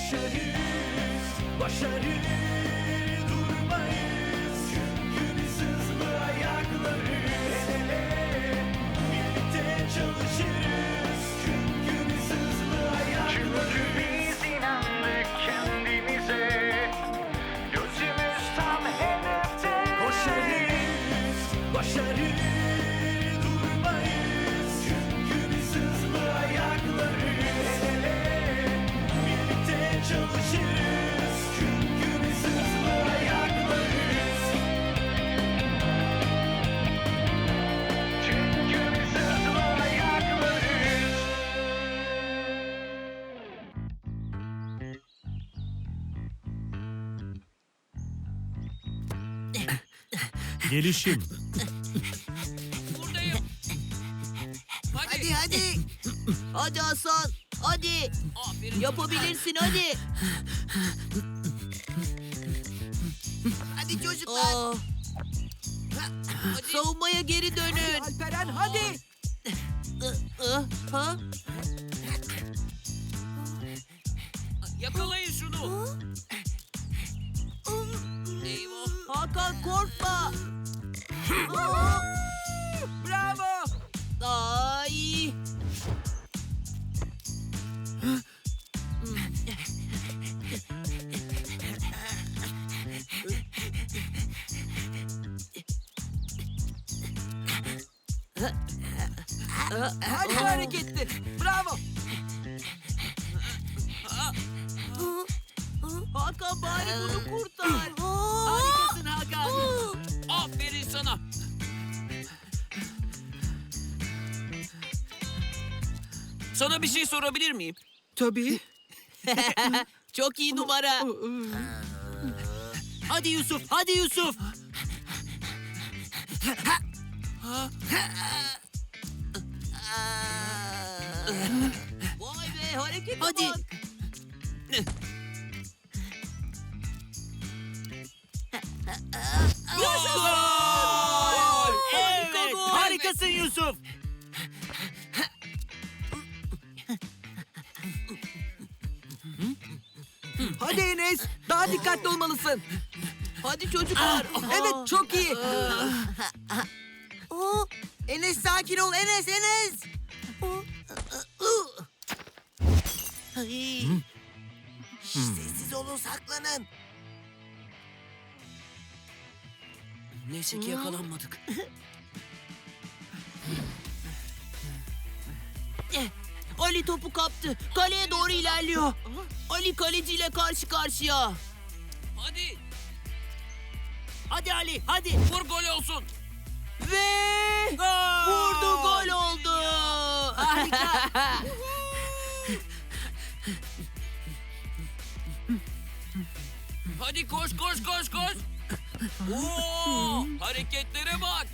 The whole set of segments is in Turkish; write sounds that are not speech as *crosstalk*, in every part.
Koşarız, başarı Gelişim. Buradayım. Hadi. Hadi hadi. Hadi Hasan. Hadi. Aferin. Yapabilirsin hadi. Hadi çocuklar. Aa, Hadi. savunmaya geri dönün. Alperen hadi. Ah, Ha? Yakalayın şunu. Eyvah. Hakan korkma. Bravo. Ay. Harika hareketti. Bravo. Hakan bari bunu kurtar. Sana bir şey sorabilir miyim? Tabii. *laughs* Çok iyi numara. Hadi Yusuf, hadi Yusuf. Vay be harekete Hadi. bak. Gol. harikasın Yusuf. Hadi Enes. Daha dikkatli olmalısın. Hadi çocuklar. Evet çok iyi. Oo, Enes sakin ol Enes Enes. Ay. Sessiz olun saklanın. Neyse ki yakalanmadık. Ali topu kaptı. Kaleye doğru ilerliyor. Ali kaleciyle karşı karşıya. Hadi. Hadi Ali, hadi. Vur gol olsun. Ve vurdu gol oldu. Harika. *laughs* Hadi koş koş koş koş. Oo, hareketlere bak.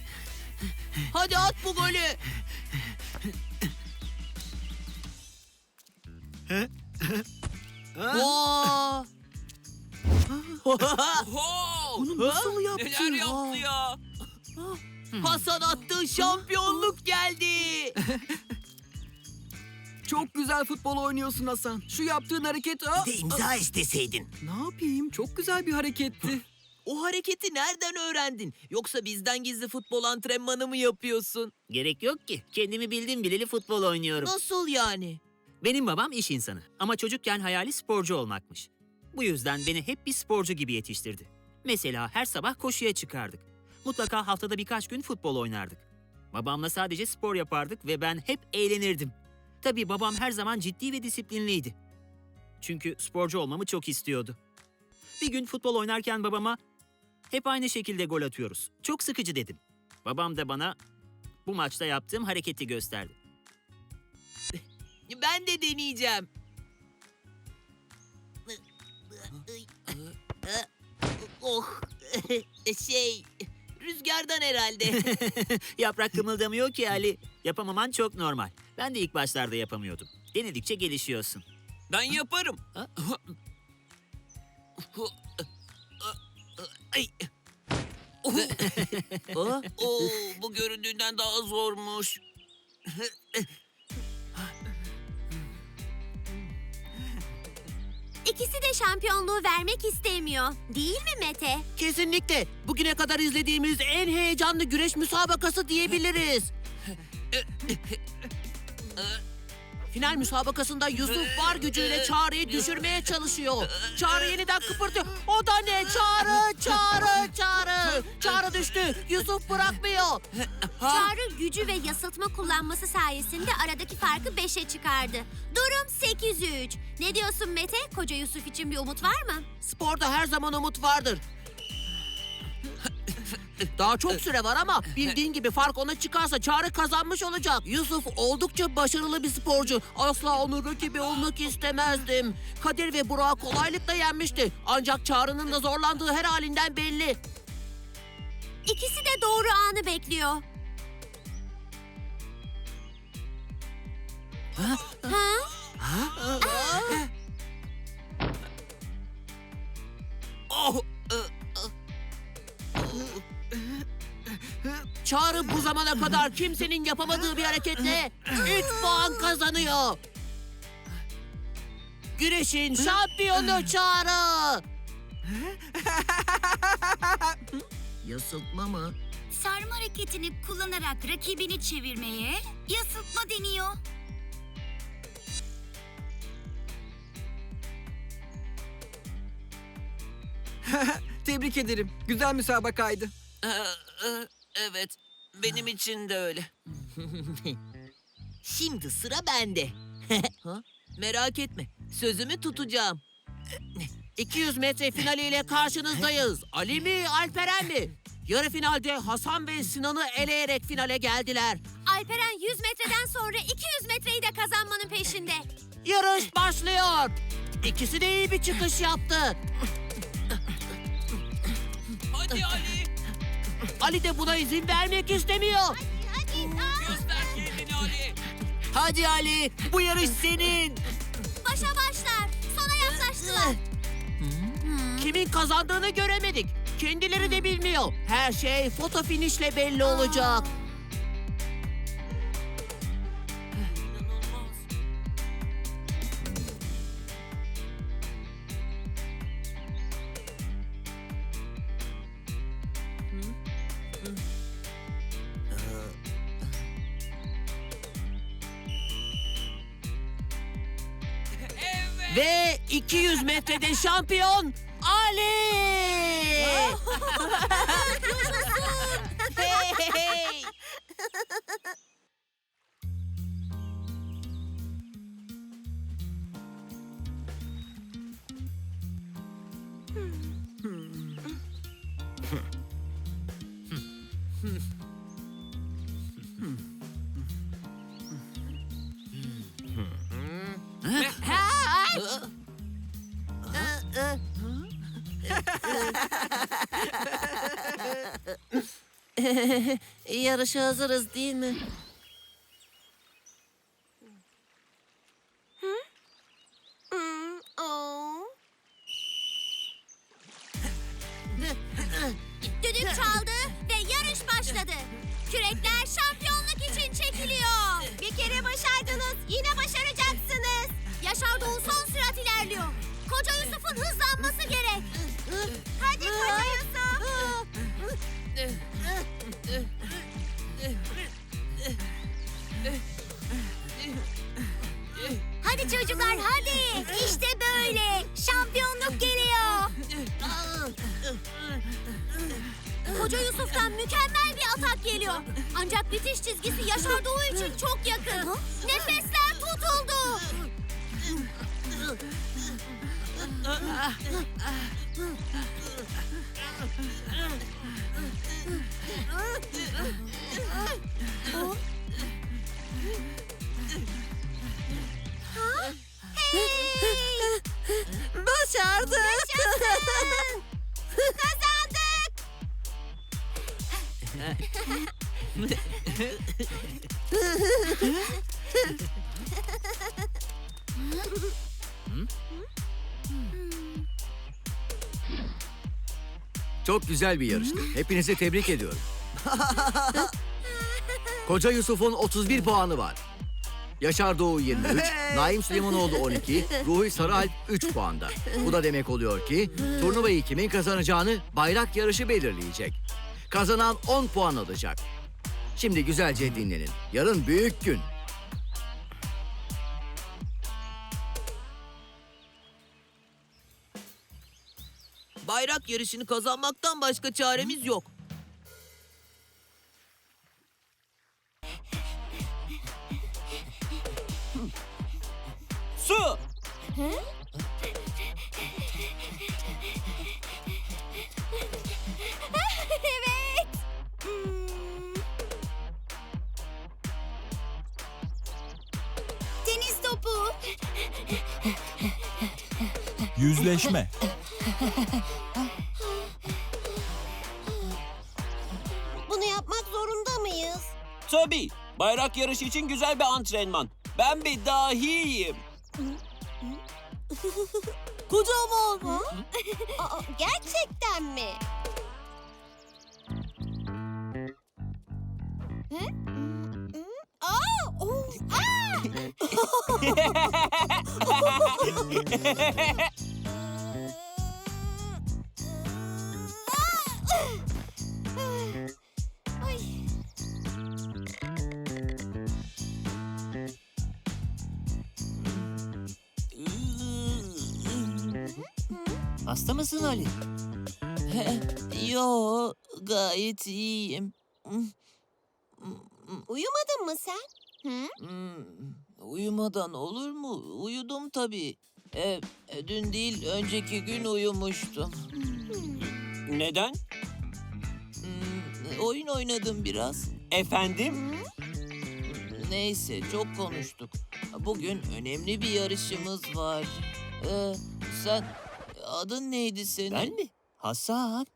Hadi at bu golü. Oo. Oho! Bunu nasıl yaptın? Neler yaptı ya? Hasan attığı şampiyonluk geldi. *laughs* Çok güzel futbol oynuyorsun Hasan. Şu yaptığın hareket... Aa, de imza isteseydin. ne yapayım? Çok güzel bir hareketti. *laughs* O hareketi nereden öğrendin? Yoksa bizden gizli futbol antrenmanı mı yapıyorsun? Gerek yok ki. Kendimi bildim bileli futbol oynuyorum. Nasıl yani? Benim babam iş insanı ama çocukken hayali sporcu olmakmış. Bu yüzden beni hep bir sporcu gibi yetiştirdi. Mesela her sabah koşuya çıkardık. Mutlaka haftada birkaç gün futbol oynardık. Babamla sadece spor yapardık ve ben hep eğlenirdim. Tabii babam her zaman ciddi ve disiplinliydi. Çünkü sporcu olmamı çok istiyordu. Bir gün futbol oynarken babama hep aynı şekilde gol atıyoruz. Çok sıkıcı dedim. Babam da bana bu maçta yaptığım hareketi gösterdi. Ben de deneyeceğim. Oh, şey, rüzgardan herhalde. *laughs* Yaprak kımıldamıyor ki Ali. Yapamaman çok normal. Ben de ilk başlarda yapamıyordum. Denedikçe gelişiyorsun. Ben yaparım. Ay. *laughs* Oh, Oo, bu göründüğünden daha zormuş. İkisi de şampiyonluğu vermek istemiyor. Değil mi Mete? Kesinlikle. Bugüne kadar izlediğimiz en heyecanlı güreş müsabakası diyebiliriz. *laughs* Final müsabakasında Yusuf var gücüyle Çağrı'yı düşürmeye çalışıyor. Çağrı yeniden kıpırtıyor. O da ne? Çağrı, Çağrı, Çağrı. Çağrı düştü. Yusuf bırakmıyor. Çağrı gücü ve yasıltma kullanması sayesinde aradaki farkı 5'e çıkardı. Durum 8-3. Ne diyorsun Mete? Koca Yusuf için bir umut var mı? Sporda her zaman umut vardır. Daha çok süre var ama bildiğin gibi fark ona çıkarsa Çağrı kazanmış olacak. Yusuf oldukça başarılı bir sporcu. Asla onun rakibi olmak istemezdim. Kadir ve Burak'ı kolaylıkla yenmişti. Ancak Çağrı'nın da zorlandığı her halinden belli. İkisi de doğru anı bekliyor. Ha? Oh, Çağrı bu zamana kadar kimsenin yapamadığı bir hareketle 3 puan kazanıyor. Güreşin şampiyonu Çağrı. *laughs* Yasıltma mı? Sarma hareketini kullanarak rakibini çevirmeye yasıltma deniyor. *laughs* Tebrik ederim. Güzel müsabakaydı. Evet, benim için de öyle. *laughs* Şimdi sıra bende. *laughs* Ha? Merak etme, sözümü tutacağım. 200 metre finaliyle karşınızdayız. Ali mi, Alperen mi? Yarı finalde Hasan ve Sinan'ı eleyerek finale geldiler. Alperen 100 metreden sonra 200 metreyi de kazanmanın peşinde. Yarış başlıyor. İkisi de iyi bir çıkış yaptı. *laughs* Hadi Ali. Ali de buna izin vermek istemiyor. Göster kendini Ali. Hadi Ali, bu yarış senin. Başa başlar. Sona yaklaştılar. Kimin kazandığını göremedik. Kendileri de bilmiyor. Her şey foto finişle belli olacak. 200 metrede şampiyon Ali! *laughs* Yarışa hazırız değil mi? Düdük çaldı ve yarış başladı. Kürekler şampiyonluk için çekiliyor. Bir kere başardınız, yine başaracaksınız. Yaşar Doğu son sürat ilerliyor. Koca Yusuf'un hızlanması gerek. Hadi Koca Yusuf. Hadi çocuklar hadi. İşte böyle. Şampiyonluk geliyor. Koca Yusuf'tan mükemmel bir atak geliyor. Ancak bitiş çizgisi Yaşar Doğu için çok yakın. Nefesler tutuldu. Başardık. Yaşasın. *laughs* *laughs* Kazandık. Çok güzel bir yarıştı. Hepinizi tebrik ediyorum. *laughs* Koca Yusuf'un 31 puanı var. Yaşar Doğu 23, Naim Süleymanoğlu 12, Ruhi Sarıalp 3 puanda. Bu da demek oluyor ki turnuvayı kimin kazanacağını bayrak yarışı belirleyecek. Kazanan 10 puan alacak. Şimdi güzelce dinlenin. Yarın büyük gün. Bayrak yarışını kazanmaktan başka çaremiz yok. Su! evet. Tenis topu. Yüzleşme. Bayrak yarışı için güzel bir antrenman. Ben bir dahiyim. *laughs* Kocaman. *laughs* Aa, gerçekten mi? Hı? Aa, oh, aa! *laughs* gayet iyiyim. *laughs* Uyumadın mı sen? Hı? Hmm, uyumadan olur mu? Uyudum tabii. E, e, dün değil, önceki gün uyumuştum. Neden? Hmm, oyun oynadım biraz. Efendim? Neyse, çok konuştuk. Bugün önemli bir yarışımız var. Ee, sen, adın neydi senin? Ben mi? Hasan.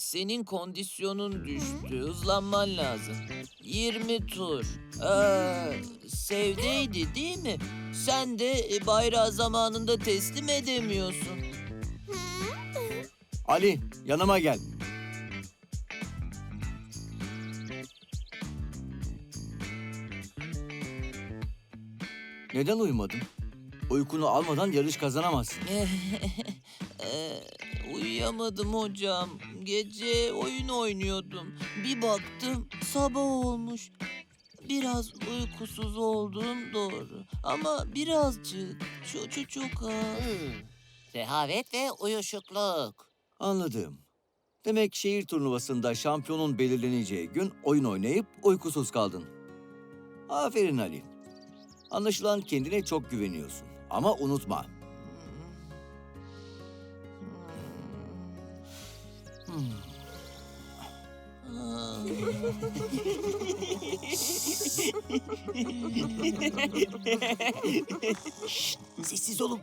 Senin kondisyonun düştü. Hızlanman lazım. 20 tur. Ee, sevdeydi değil mi? Sen de e, bayrağı zamanında teslim edemiyorsun. Ali yanıma gel. Neden uyumadın? Uykunu almadan yarış kazanamazsın. *laughs* Ee, uyuyamadım hocam. Gece oyun oynuyordum. Bir baktım sabah olmuş. Biraz uykusuz olduğum doğru. Ama birazcık. Çok çok çok az. Rehavet ve uyuşukluk. Anladım. Demek şehir turnuvasında şampiyonun belirleneceği gün oyun oynayıp uykusuz kaldın. Aferin Ali. Anlaşılan kendine çok güveniyorsun. Ama unutma. Sessiz olun.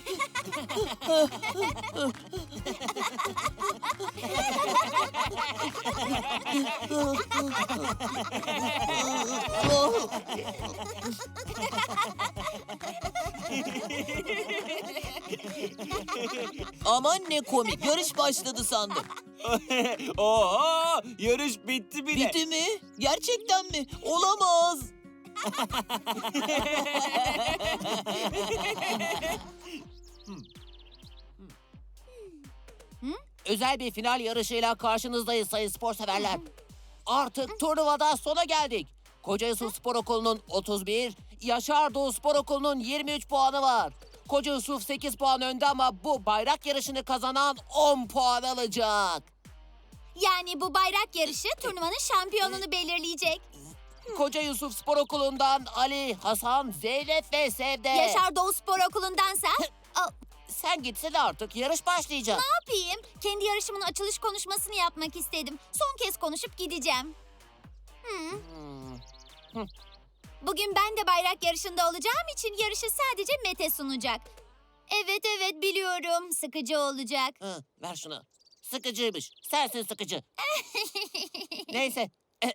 *laughs* Aman ne komik. Yarış başladı sandım. *laughs* Oha! Yarış bitti bile. Bitti mi? Gerçekten mi? Olamaz. *laughs* Özel bir final yarışıyla karşınızdayız sayın spor severler. Artık turnuvada sona geldik. Kocaeli Spor Okulu'nun 31, Yaşar Doğu Spor Okulu'nun 23 puanı var. Koca Yusuf 8 puan önde ama bu bayrak yarışını kazanan 10 puan alacak. Yani bu bayrak yarışı turnuvanın şampiyonunu belirleyecek. Koca Yusuf Spor Okulu'ndan Ali, Hasan, Zeynep ve Sevde. Yaşar Doğu Spor Okulu'ndansa *laughs* Sen gitsene artık yarış başlayacak. ne yapayım? Kendi yarışımın açılış konuşmasını yapmak istedim. Son kez konuşup gideceğim. Hı. Hmm. Bugün ben de bayrak yarışında olacağım için yarışı sadece Mete sunacak. Evet evet biliyorum. Sıkıcı olacak. Hı, ver şunu. Sıkıcıymış. Sensin sıkıcı. *laughs* Neyse. *clears throat*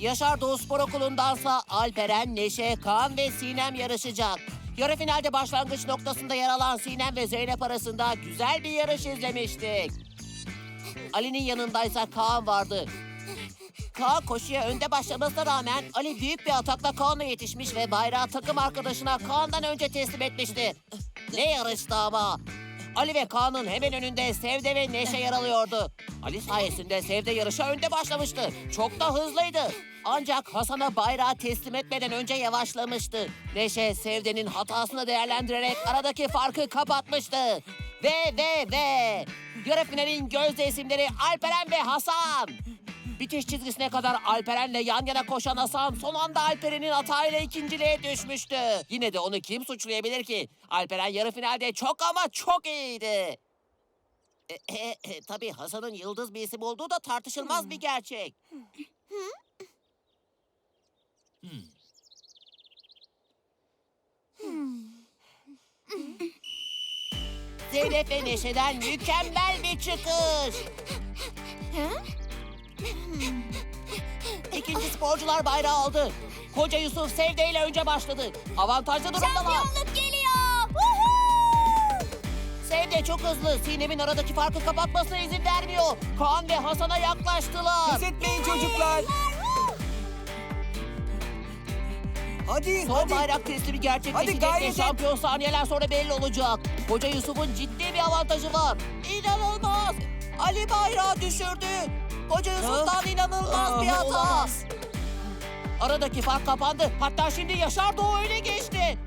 Yaşar Doğu Spor Okulu'ndansa Alperen, Neşe, Kaan ve Sinem yarışacak. Yarı finalde başlangıç noktasında yer alan Sinem ve Zeynep arasında güzel bir yarış izlemiştik. Ali'nin yanındaysa Kaan vardı. Kaan koşuya önde başlamasına rağmen Ali büyük bir atakla Kaan'a yetişmiş ve bayrağı takım arkadaşına Kaan'dan önce teslim etmişti. Ne yarıştı ama. Ali ve Kaan'ın hemen önünde Sevde ve Neşe yer alıyordu. Ali sayesinde Sevde yarışa önde başlamıştı. Çok da hızlıydı. Ancak Hasan'a bayrağı teslim etmeden önce yavaşlamıştı. Neşe Sevde'nin hatasını değerlendirerek aradaki farkı kapatmıştı. Ve ve ve yarı finalin gözde isimleri Alperen ve Hasan. Bitiş çizgisine kadar Alperen'le yan yana koşan Hasan son anda Alperen'in hatayla ikinciliğe düşmüştü. Yine de onu kim suçlayabilir ki? Alperen yarı finalde çok ama çok iyiydi. E, e, e, tabii Hasan'ın yıldız bir isim olduğu da tartışılmaz bir gerçek. Zeynep ve Neşe'den mükemmel bir çıkış. İkinci sporcular bayrağı aldı. Koca Yusuf Sevde ile önce başladı. Avantajlı durumdalar. Şampiyonluk geliyor. Woohoo! Sevde çok hızlı. Sinem'in aradaki farkı kapatmasına izin vermiyor. Kaan ve Hasan'a yaklaştılar. Pes etmeyin çocuklar. Hadi Son hadi. bayrak teslimi gerçekleşecek Hadi ve gayret et. şampiyon saniyeler sonra belli olacak. Koca Yusuf'un ciddi bir avantajı var. İnanılmaz. Ali bayrağı düşürdü. Koca Yusuf'tan inanılmaz bir hata. Aradaki fark kapandı. Hatta şimdi Yaşar Doğu öne geçti.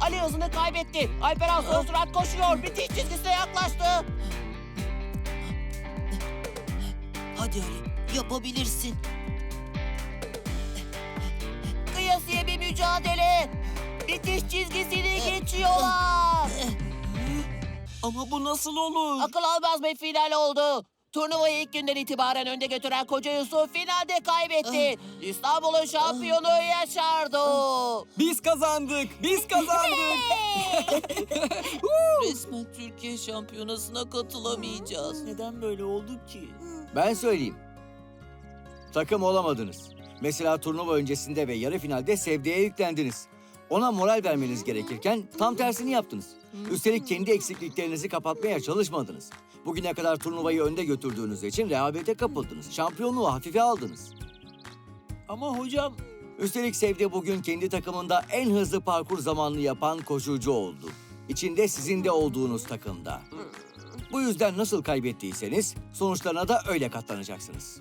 Ali hızını kaybetti. Alperen son sürat koşuyor. Bitiş çizgisine yaklaştı. Hadi Ali yapabilirsin. Kıyasıya bir mücadele. Bitiş çizgisini geçiyorlar. Ama bu nasıl olur? Akıl almaz bir final oldu. Turnuvayı ilk günden itibaren önde götüren Koca Yusuf finalde kaybetti. İstanbul'un şampiyonu Yaşar Doğu. Biz kazandık. Biz kazandık. *laughs* Resmen Türkiye şampiyonasına katılamayacağız. Neden böyle oldu ki? Ben söyleyeyim. Takım olamadınız. Mesela turnuva öncesinde ve yarı finalde Sevde'ye yüklendiniz. Ona moral vermeniz gerekirken tam tersini yaptınız. Üstelik kendi eksikliklerinizi kapatmaya çalışmadınız. Bugüne kadar turnuvayı önde götürdüğünüz için rehavete kapıldınız. Şampiyonluğu hafife aldınız. Ama hocam Üstelik Sevde bugün kendi takımında en hızlı parkur zamanını yapan koşucu oldu. İçinde sizin de olduğunuz takımda. Bu yüzden nasıl kaybettiyseniz sonuçlarına da öyle katlanacaksınız.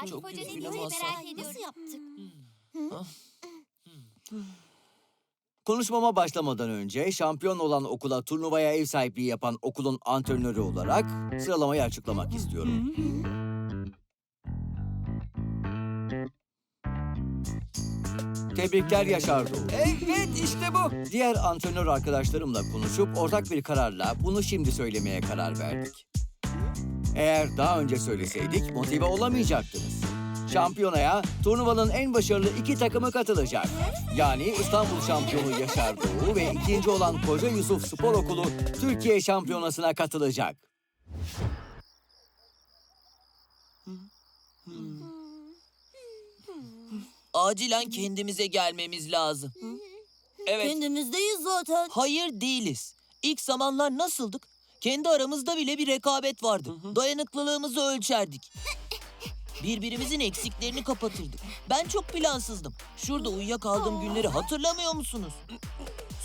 Akif Çok Hoca üzgünüm Hasan. merak ediyorum. Nasıl yaptık? Konuşmama başlamadan önce şampiyon olan okula turnuvaya ev sahipliği yapan okulun antrenörü olarak sıralamayı açıklamak istiyorum. Tebrikler Yaşar Doğu. Evet işte bu. Diğer antrenör arkadaşlarımla konuşup ortak bir kararla bunu şimdi söylemeye karar verdik. Eğer daha önce söyleseydik motive olamayacaktınız. Şampiyonaya turnuvanın en başarılı iki takımı katılacak. Yani İstanbul şampiyonu Yaşar Doğu ve ikinci olan Koca Yusuf Spor Okulu Türkiye şampiyonasına katılacak. Acilen kendimize gelmemiz lazım. Evet. Kendimizdeyiz zaten. Hayır değiliz. İlk zamanlar nasıldık? Kendi aramızda bile bir rekabet vardı. Dayanıklılığımızı ölçerdik. Birbirimizin eksiklerini kapatırdık. Ben çok plansızdım. Şurada uyuyakaldığım günleri hatırlamıyor musunuz?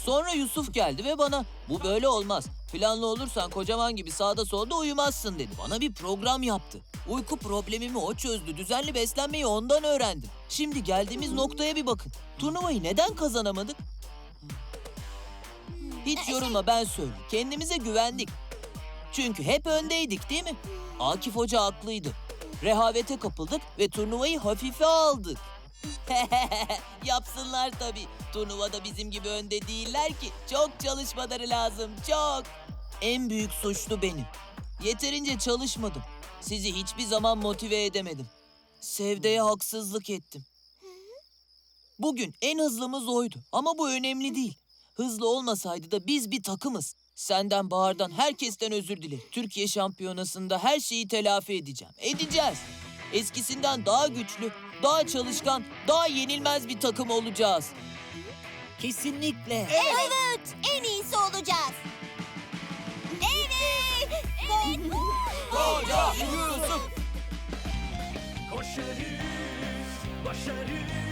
Sonra Yusuf geldi ve bana bu böyle olmaz. Planlı olursan kocaman gibi sağda solda uyumazsın dedi. Bana bir program yaptı. Uyku problemimi o çözdü. Düzenli beslenmeyi ondan öğrendim. Şimdi geldiğimiz noktaya bir bakın. Turnuvayı neden kazanamadık? Hiç yorulma ben söyleyeyim. Kendimize güvendik. Çünkü hep öndeydik değil mi? Akif Hoca haklıydı. Rehavete kapıldık ve turnuvayı hafife aldık. *laughs* Yapsınlar tabii. Turnuvada bizim gibi önde değiller ki. Çok çalışmaları lazım, çok. En büyük suçlu benim. Yeterince çalışmadım. Sizi hiçbir zaman motive edemedim. Sevdeye haksızlık ettim. Bugün en hızlımız oydu ama bu önemli değil. Hızlı olmasaydı da biz bir takımız. Senden Bahar'dan herkesten özür dilerim. Türkiye şampiyonasında her şeyi telafi edeceğim. Edeceğiz. Eskisinden daha güçlü, daha çalışkan, daha yenilmez bir takım olacağız. Kesinlikle. Evet, en iyisi olacağız. Evet. Evet. Koca Yusuf. Koşarız, başarı